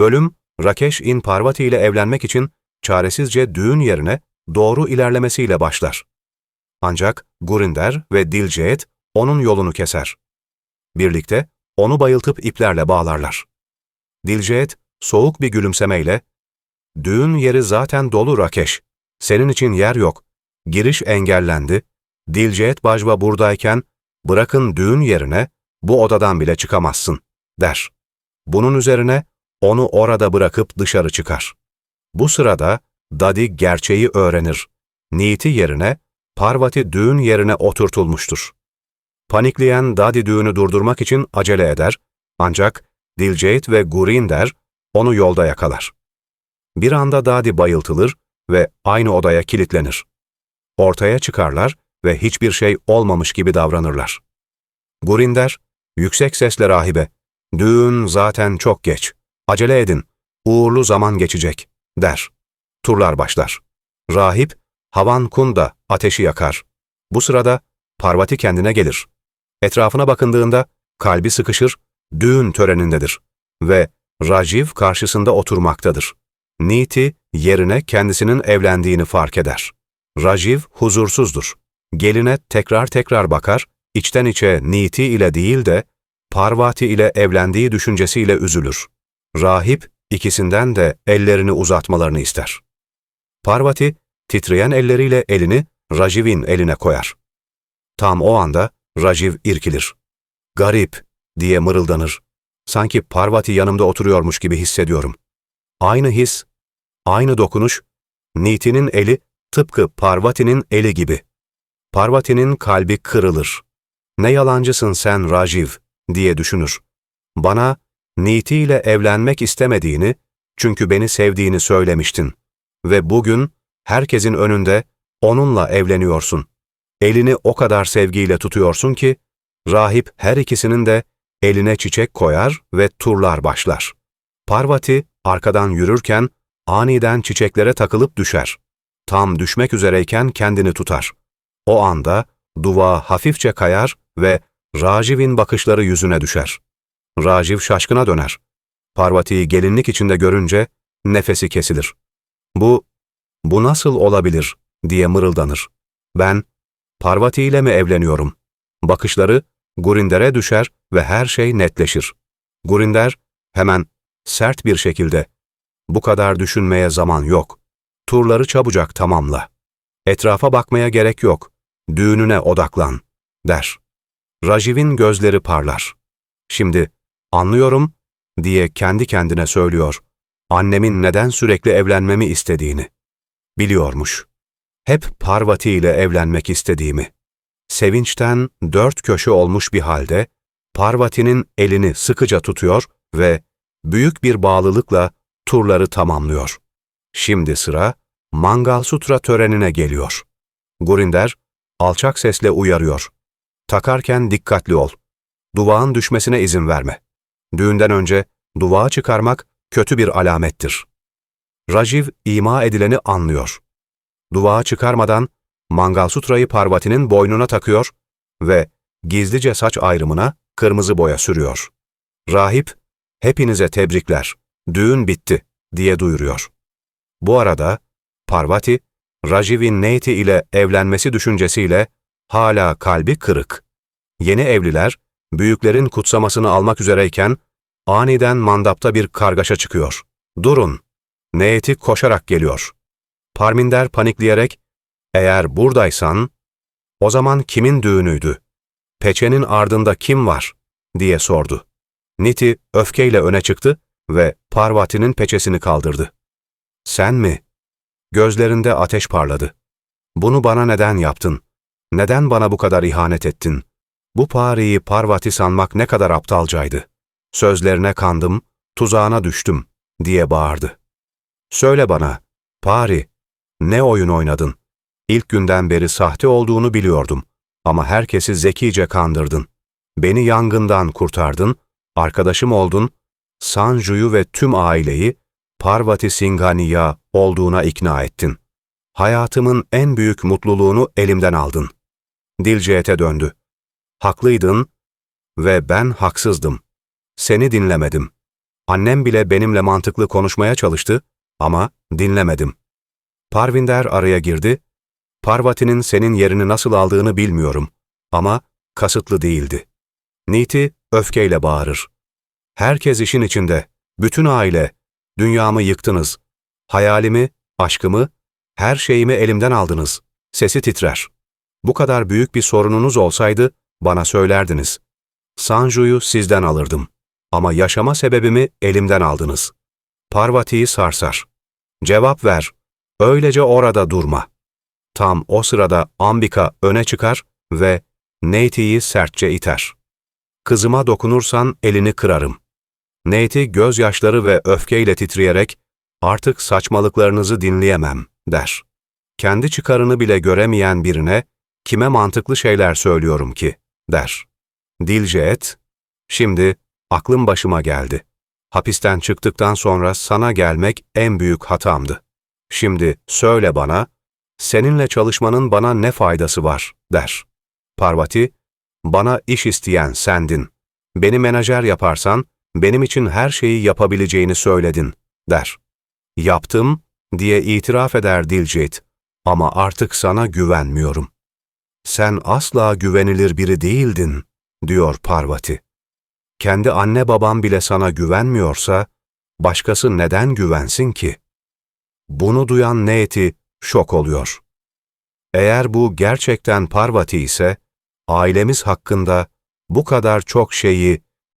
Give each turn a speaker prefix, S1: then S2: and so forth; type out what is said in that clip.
S1: Bölüm, Rakesh in Parvati ile evlenmek için çaresizce düğün yerine doğru ilerlemesiyle başlar. Ancak Gurinder ve Dilceet onun yolunu keser. Birlikte onu bayıltıp iplerle bağlarlar. Dilceet soğuk bir gülümsemeyle, ''Düğün yeri zaten dolu Rakeş. Senin için yer yok. Giriş engellendi. Dilceet Bajva buradayken bırakın düğün yerine bu odadan bile çıkamazsın.'' der. Bunun üzerine onu orada bırakıp dışarı çıkar. Bu sırada Dadi gerçeği öğrenir. Niti yerine Parvati düğün yerine oturtulmuştur. Panikleyen Dadi düğünü durdurmak için acele eder ancak Dilceit ve Gurinder onu yolda yakalar. Bir anda Dadi bayıltılır ve aynı odaya kilitlenir. Ortaya çıkarlar ve hiçbir şey olmamış gibi davranırlar. Gurinder, yüksek sesle rahibe, ''Düğün zaten çok geç, acele edin, uğurlu zaman geçecek.'' der. Turlar başlar. Rahip, Havan Kunda ateşi yakar. Bu sırada Parvati kendine gelir. Etrafına bakındığında kalbi sıkışır, düğün törenindedir ve Rajiv karşısında oturmaktadır. Niti yerine kendisinin evlendiğini fark eder. Rajiv huzursuzdur. Geline tekrar tekrar bakar, içten içe Niti ile değil de Parvati ile evlendiği düşüncesiyle üzülür. Rahip ikisinden de ellerini uzatmalarını ister. Parvati titreyen elleriyle elini Rajiv'in eline koyar. Tam o anda Rajiv irkilir. Garip diye mırıldanır. Sanki Parvati yanımda oturuyormuş gibi hissediyorum. Aynı his, aynı dokunuş, Niti'nin eli tıpkı Parvati'nin eli gibi. Parvati'nin kalbi kırılır. Ne yalancısın sen Rajiv diye düşünür. Bana Niti ile evlenmek istemediğini, çünkü beni sevdiğini söylemiştin. Ve bugün herkesin önünde onunla evleniyorsun. Elini o kadar sevgiyle tutuyorsun ki, rahip her ikisinin de eline çiçek koyar ve turlar başlar. Parvati arkadan yürürken aniden çiçeklere takılıp düşer. Tam düşmek üzereyken kendini tutar. O anda duva hafifçe kayar ve Rajiv'in bakışları yüzüne düşer. Rajiv şaşkına döner. Parvati'yi gelinlik içinde görünce nefesi kesilir. Bu, bu nasıl olabilir diye mırıldanır. Ben, Parvati ile mi evleniyorum? Bakışları Gurinder'e düşer ve her şey netleşir. Gurinder hemen sert bir şekilde, bu kadar düşünmeye zaman yok. Turları çabucak tamamla. Etrafa bakmaya gerek yok. Düğününe odaklan, der. Rajiv'in gözleri parlar. Şimdi, anlıyorum, diye kendi kendine söylüyor. Annemin neden sürekli evlenmemi istediğini. Biliyormuş. Hep Parvati ile evlenmek istediğimi. Sevinçten dört köşe olmuş bir halde, Parvati'nin elini sıkıca tutuyor ve büyük bir bağlılıkla turları tamamlıyor. Şimdi sıra Mangal Sutra törenine geliyor. Gurinder alçak sesle uyarıyor. Takarken dikkatli ol. Duvağın düşmesine izin verme. Düğünden önce duvağı çıkarmak kötü bir alamettir. Rajiv ima edileni anlıyor. Duvağı çıkarmadan Mangalsutra'yı Parvati'nin boynuna takıyor ve gizlice saç ayrımına kırmızı boya sürüyor. Rahip, hepinize tebrikler, düğün bitti diye duyuruyor. Bu arada Parvati, Rajiv'in Neyti ile evlenmesi düşüncesiyle hala kalbi kırık. Yeni evliler, büyüklerin kutsamasını almak üzereyken aniden mandapta bir kargaşa çıkıyor. Durun! Neyti koşarak geliyor. Parminder panikleyerek, eğer buradaysan, o zaman kimin düğünüydü? Peçenin ardında kim var? diye sordu. Niti öfkeyle öne çıktı ve Parvati'nin peçesini kaldırdı. Sen mi? Gözlerinde ateş parladı. Bunu bana neden yaptın? Neden bana bu kadar ihanet ettin? Bu Pari'yi Parvati sanmak ne kadar aptalcaydı. Sözlerine kandım, tuzağına düştüm, diye bağırdı. Söyle bana, Pari, ne oyun oynadın? İlk günden beri sahte olduğunu biliyordum ama herkesi zekice kandırdın. Beni yangından kurtardın, arkadaşım oldun, Sanju'yu ve tüm aileyi Parvati Singhaniya olduğuna ikna ettin. Hayatımın en büyük mutluluğunu elimden aldın. Dilceet'e döndü. Haklıydın ve ben haksızdım. Seni dinlemedim. Annem bile benimle mantıklı konuşmaya çalıştı ama dinlemedim. Parvinder araya girdi. Parvati'nin senin yerini nasıl aldığını bilmiyorum ama kasıtlı değildi. Niti öfkeyle bağırır. Herkes işin içinde, bütün aile, dünyamı yıktınız, hayalimi, aşkımı, her şeyimi elimden aldınız. Sesi titrer. Bu kadar büyük bir sorununuz olsaydı bana söylerdiniz. Sanju'yu sizden alırdım. Ama yaşama sebebimi elimden aldınız. Parvati'yi sarsar. Cevap ver. Öylece orada durma. Tam o sırada Ambika öne çıkar ve Neyti'yi sertçe iter. Kızıma dokunursan elini kırarım. Neyti gözyaşları ve öfkeyle titreyerek artık saçmalıklarınızı dinleyemem der. Kendi çıkarını bile göremeyen birine kime mantıklı şeyler söylüyorum ki der. Dilce et, şimdi aklım başıma geldi. Hapisten çıktıktan sonra sana gelmek en büyük hatamdı. Şimdi söyle bana, seninle çalışmanın bana ne faydası var, der. Parvati, bana iş isteyen sendin. Beni menajer yaparsan, benim için her şeyi yapabileceğini söyledin, der. Yaptım, diye itiraf eder Dilcet. Ama artık sana güvenmiyorum. Sen asla güvenilir biri değildin, diyor Parvati. Kendi anne babam bile sana güvenmiyorsa, başkası neden güvensin ki? Bunu duyan Neti şok oluyor. Eğer bu gerçekten Parvati ise, ailemiz hakkında bu kadar çok şeyi